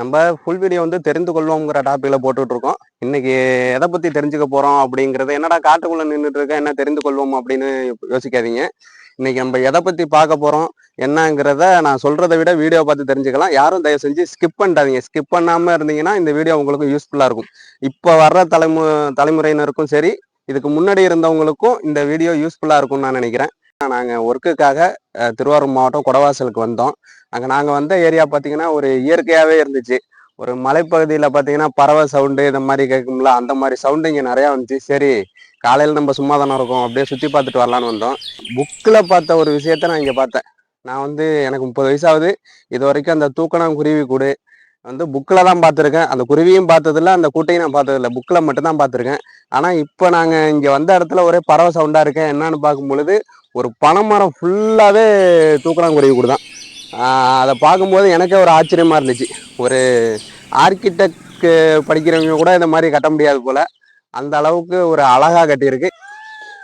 நம்ம full video வந்து தெரிந்து கொள்வோங்கிற டாப்பிக்கில் போட்டுட்ருக்கோம். இன்றைக்கி இன்னைக்கு எதை பற்றி தெரிஞ்சுக்க போகிறோம் அப்படிங்கிறது என்னடா காட்டுக்குள்ளே நின்றுட்டு இருக்க என்ன தெரிந்து கொள்வோம் அப்படின்னு யோசிக்காதீங்க. இன்னைக்கு நம்ம எதை பற்றி பார்க்க போகிறோம் என்னங்கிறத நான் சொல்கிறத விட வீடியோ பார்த்து தெரிஞ்சுக்கலாம். யாரும் தயவு செஞ்சு ஸ்கிப் பண்ணிட்டாதீங்க ஸ்கிப் பண்ணாமல் இருந்தீங்கன்னா இந்த வீடியோ உங்களுக்கு யூஸ்ஃபுல்லாக இருக்கும். இப்போ வர்ற தலைமு தலைமுறையினருக்கும் சரி இதுக்கு முன்னாடி இருந்தவங்களுக்கும் இந்த வீடியோ யூஸ்ஃபுல்லாக இருக்கும்னு நான் நினைக்கிறேன். நாங்கள் ஒர்க்குக்காக திருவாரூர் மாவட்டம் கொடவாசலுக்கு வந்தோம். அங்கே நாங்கள் வந்த ஏரியா பார்த்தீங்கன்னா ஒரு இயற்கையாகவே இருந்துச்சு. ஒரு மலைப்பகுதியில் பார்த்தீங்கன்னா பறவை சவுண்டு இந்த மாதிரி கேட்கும்ல அந்த மாதிரி சவுண்டு இங்கே நிறையா வந்துச்சு. சரி காலையில் நம்ம சும்மா தானே இருக்கோம் அப்படியே சுற்றி பார்த்துட்டு வரலான்னு வந்தோம். புக்கில் பார்த்த ஒரு விஷயத்த நான் இங்கே பார்த்தேன். நான் வந்து எனக்கு முப்பது வயசாகுது இது வரைக்கும் அந்த தூக்கணம் குருவி கூடு வந்து புக்கில் தான் பார்த்துருக்கேன். அந்த குருவியும் பார்த்ததில்ல அந்த கூட்டையும் நான் பார்த்ததில்ல. புக்கில் மட்டும்தான் பார்த்துருக்கேன். ஆனால் இப்போ நாங்கள் இங்கே வந்த இடத்துல ஒரே பறவை சவுண்டாக இருக்கேன் என்னன்னு பார்க்கும் பொழுது ஒரு பனைமரம் ஃபுல்லாகவே தூக்கலாங்குருவி கூட தான் அதை பார்க்கும்போது எனக்கே ஒரு ஆச்சரியமாக இருந்துச்சு. ஒரு ஆர்கிடெக்ட் படிக்கிறவங்க கூட இந்த மாதிரி கட்ட முடியாது போல். அந்த அளவுக்கு ஒரு அழகாக கட்டியிருக்கு.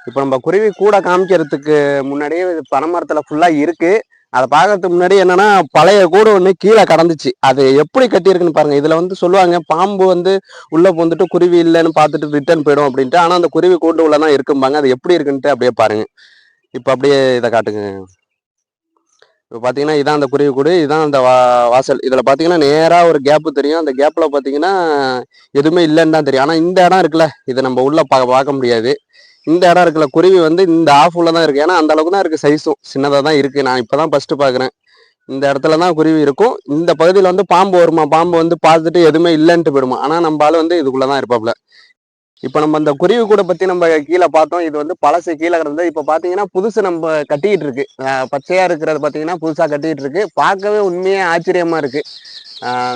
இப்போ நம்ம குருவி கூட காமிக்கிறதுக்கு முன்னாடியே பனைமரத்தில் ஃபுல்லாக இருக்குது அதை பார்க்கறதுக்கு முன்னாடி என்னன்னா பழைய கூடு ஒன்று கீழே கடந்துச்சு. அது எப்படி கட்டியிருக்குன்னு பாருங்க. இதில் வந்து சொல்லுவாங்க பாம்பு வந்து உள்ளே வந்துட்டு குருவி இல்லைன்னு பார்த்துட்டு ரிட்டர்ன் போயிடும் அப்படின்ட்டு. ஆனால் அந்த குருவி கூண்டு உள்ள தான் இருக்கும்பாங்க. அது எப்படி இருக்குன்ட்டு அப்படியே பாருங்க. இப்போ அப்படியே இதை காட்டுங்க. இப்போ பார்த்தீங்கன்னா இதான் அந்த குருவி கூடு இதான் அந்த வா வாசல். இதில் பார்த்தீங்கன்னா நேராக ஒரு கேப்பு தெரியும். அந்த கேப்பில் பார்த்தீங்கன்னா எதுவுமே இல்லைன்னு தான் தெரியும். ஆனால் இந்த இடம் இருக்குல்ல. இதை நம்ம உள்ள பா பார்க்க முடியாது. இந்த இடம் இருக்குல்ல குருவி வந்து இந்த ஆஃபுல தான் இருக்கு. ஏன்னா அந்த அளவுக்கு தான் இருக்கு சைஸும் சின்னதாக தான் இருக்கு. நான் இப்போ தான் ஃபர்ஸ்ட் பார்க்குறேன் இந்த இடத்துல தான் குருவி இருக்கும். இந்த பகுதியில் வந்து பாம்பு வருமா? பாம்பு வந்து பார்த்துட்டு எதுவுமே இல்லைன்ட்டு போயிடுமா? ஆனால் நம்ம ஆள் வந்து இதுக்குள்ளே தான் இருப்பாப்ல இப்போ நம்ம அந்த குருவி கூட பற்றி நம்ம கீழே பார்த்தோம். இது வந்து பழசு கீழே கிடந்தது. இப்போ பார்த்தீங்கன்னா புதுசு நம்ம கட்டிக்கிட்டு இருக்கு. பச்சையாக இருக்கிறது பார்த்தீங்கன்னா புதுசாக கட்டிக்கிட்டு இருக்கு. பார்க்கவே உண்மையே ஆச்சரியமாக இருக்குது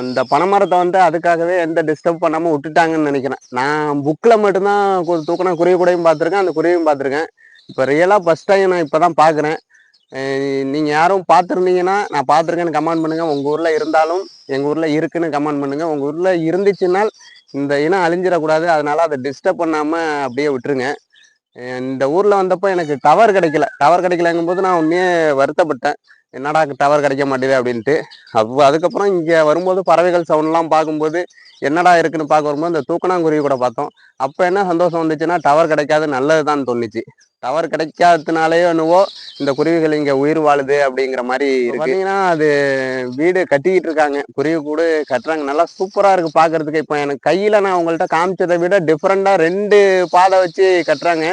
இந்த பனைமரத்தை வந்து அதுக்காகவே எந்த டிஸ்டர்ப் பண்ணாமல் விட்டுட்டாங்கன்னு நினைக்கிறேன். நான் புக்கில் மட்டும்தான் தூக்கினா தூக்குன குருவி பார்த்துருக்கேன் அந்த குருவியும் பார்த்துருக்கேன். இப்போ ரியலாக ஃபஸ்ட் டைம் நான் இப்போ தான் பார்க்குறேன் நீங்கள் யாரும் பார்த்துருந்தீங்கன்னா நான் பார்த்துருக்கேன்னு கமெண்ட் பண்ணுங்கள் உங்கள் ஊரில் இருந்தாலும் எங்கள் ஊரில் இருக்குன்னு கமெண்ட் பண்ணுங்கள் உங்கள் ஊரில் இருந்துச்சுன்னால் இந்த இனம் அழிஞ்சிடக்கூடாது. அதனால் அதை டிஸ்டர்ப் பண்ணாமல் அப்படியே விட்டுருங்க. இந்த ஊரில் வந்தப்போ எனக்கு டவர் கிடைக்கல. டவர் கிடைக்கலங்கும் போது நான் உண்மையே வருத்தப்பட்டேன். என்னடா டவர் கிடைக்க மாட்டேது அப்படின்ட்டு. அப்போ அதுக்கப்புறம் இங்கே வரும்போது பறவைகள் சவுண்ட்லாம் பார்க்கும்போது என்னடா இருக்குன்னு பார்க்க வரும்போது இந்த தூக்கணாங்குருவி கூட பார்த்தோம். அப்போ என்ன சந்தோஷம் வந்துச்சுன்னா டவர் கிடைக்காது நல்லது தான் தோணுச்சு. டவர் கிடைக்காததுனாலயோ என்னவோ இந்த குருவிகள் இங்கே உயிர் வாழுது அப்படிங்கிற மாதிரி இருக்கு. பார்த்தீங்கன்னா அது வீடு கட்டிக்கிட்டு இருக்காங்க. குருவி கூடு கட்டுறாங்க. நல்லா சூப்பராக இருக்கு பார்க்கறதுக்கு. இப்போ எனக்கு கையில் நான் உங்கள்கிட்ட காமிச்சதை விட டிஃப்ரெண்ட்டாக ரெண்டு பாதை வச்சு கட்டுறாங்க.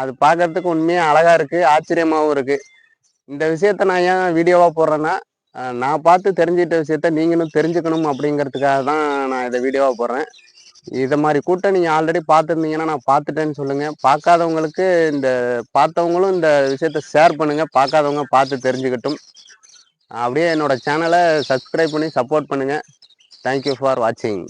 அது பார்க்கறதுக்கு உண்மையாக அழகா இருக்கு. ஆச்சரியமாகவும் இருக்கு. இந்த விஷயத்த நான் ஏன் வீடியோவாக போடுறேன்னா நான் பார்த்து தெரிஞ்சுக்கிட்ட விஷயத்த நீங்களும் தெரிஞ்சுக்கணும் அப்படிங்கிறதுக்காக தான் நான் இதை வீடியோவாக போடுறேன். இதை மாதிரி கூட்டம் நீங்கள் ஆல்ரெடி பார்த்துருந்தீங்கன்னா நான் பார்த்துட்டேன்னு சொல்லுங்கள் பார்க்காதவங்களுக்கு இந்த பார்த்தவங்களும் இந்த விஷயத்த ஷேர் பண்ணுங்கள் பார்க்காதவங்க பார்த்து தெரிஞ்சுக்கட்டும். அப்படியே என்னோட சேனலை சப்ஸ்கிரைப் பண்ணி சப்போர்ட் பண்ணுங்கள் தேங்க்யூ ஃபார் வாட்சிங்